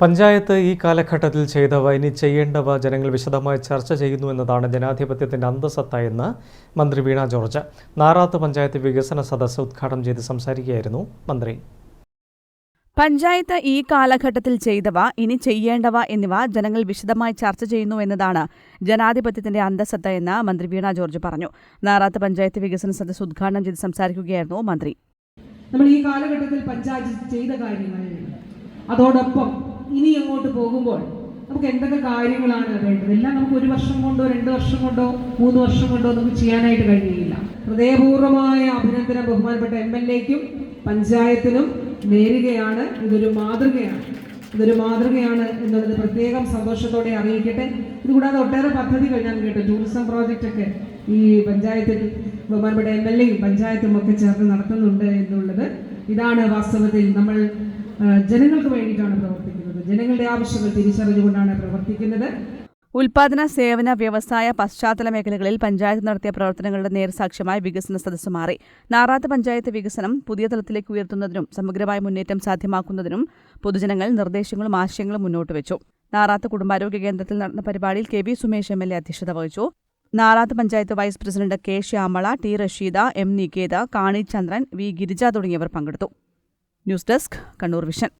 പഞ്ചായത്ത് ഈ കാലഘട്ടത്തിൽ ചെയ്തവ ഇനി ചെയ്യേണ്ടവ ജനങ്ങൾ വിശദമായി ചർച്ച ചെയ്യുന്നു എന്നതാണ് ജനാധിപത്യത്തിന്റെ അന്തസത്ത എന്ന് മന്ത്രി വീണ ജോർജ് നാറാത്ത് പഞ്ചായത്ത് വികസന സദസ്സ് ഉദ്ഘാടനം ചെയ്ത് സംസാരിക്കുകയായിരുന്നു മന്ത്രി. പഞ്ചായത്ത് ഈ കാലഘട്ടത്തിൽ ചെയ്തവ ഇനി ചെയ്യേണ്ടവ എന്നിവ ജനങ്ങൾ വിശദമായി ചർച്ച ചെയ്യുന്നു എന്നതാണ് ജനാധിപത്യത്തിന്റെ അന്തസത്ത എന്ന് മന്ത്രി വീണ ജോർജ് പറഞ്ഞു. നാറാത്ത് പഞ്ചായത്ത് വികസന സദസ്സ് ഉദ്ഘാടനം ചെയ്ത് സംസാരിക്കുകയായിരുന്നു മന്ത്രി. നമ്മൾ ഈ കാലഘട്ടത്തിൽ പഞ്ചായത്ത് ചെയ്ത കാര്യങ്ങൾ അതോടൊപ്പം ഇനി അങ്ങോട്ട് പോകുമ്പോൾ നമുക്ക് എന്തൊക്കെ കാര്യങ്ങളാണ് വേണ്ടത് എല്ലാം നമുക്ക് ഒരു വർഷം കൊണ്ടോ രണ്ട് വർഷം കൊണ്ടോ മൂന്ന് വർഷം കൊണ്ടോ നമുക്ക് ചെയ്യാനായിട്ട് കഴിയുകയില്ല. ഹൃദയപൂർവമായ അഭിനന്ദനം ബഹുമാനപ്പെട്ട എം എൽ എക്കും പഞ്ചായത്തിനും നേരുകയാണ്. ഇതൊരു മാതൃകയാണ്. ഇതൊരു മാതൃകയാണ് എന്നുള്ളത് പ്രത്യേകം സന്തോഷത്തോടെ അറിയിക്കട്ടെ. ഇതുകൂടാതെ ഒട്ടേറെ പദ്ധതികൾ ഞാൻ കേട്ടു. ടൂറിസം പ്രോജക്റ്റൊക്കെ ഈ പഞ്ചായത്തിൽ ബഹുമാനപ്പെട്ട എം എൽ എയും പഞ്ചായത്തും ഒക്കെ ചേർന്ന് നടത്തുന്നുണ്ട് എന്നുള്ളത് ഇതാണ് വാസ്തവത്തിൽ നമ്മൾ ജനങ്ങൾക്ക് വേണ്ടിയിട്ടാണ് പ്രവർത്തിക്കുന്നത്. ജനങ്ങളുടെ ആവശ്യങ്ങൾ തിരിച്ചറിഞ്ഞുകൊണ്ടാണ് പ്രവർത്തിക്കുന്നത്. ഉൽപാദന സേവന വ്യവസായ പശ്ചാത്തല മേഖലകളിൽ പഞ്ചായത്ത് നടത്തിയ പ്രവർത്തനങ്ങളുടെ നേർസാക്ഷ്യമായി വികസന സദസ്സ് മാറി. നാറാത്ത് പഞ്ചായത്ത് വികസനം പുതിയ തലത്തിലേക്ക് ഉയർത്തുന്നതിനും സമഗ്രമായ മുന്നേറ്റം സാധ്യമാക്കുന്നതിനും പൊതുജനങ്ങൾ നിർദ്ദേശങ്ങളും ആശയങ്ങളും മുന്നോട്ട് വെച്ചു. നാറാത്ത് കുടുംബാരോഗ്യ കേന്ദ്രത്തിൽ നടന്ന പരിപാടിയിൽ K V Sumesh M L A അധ്യക്ഷത വഹിച്ചു. Narath panchayat vice president K Shyamala T Rasheeda M Niketha Kani Chandran V Girija തുടങ്ങിയവർ പങ്കെടുത്തു. News desk Kannur vision.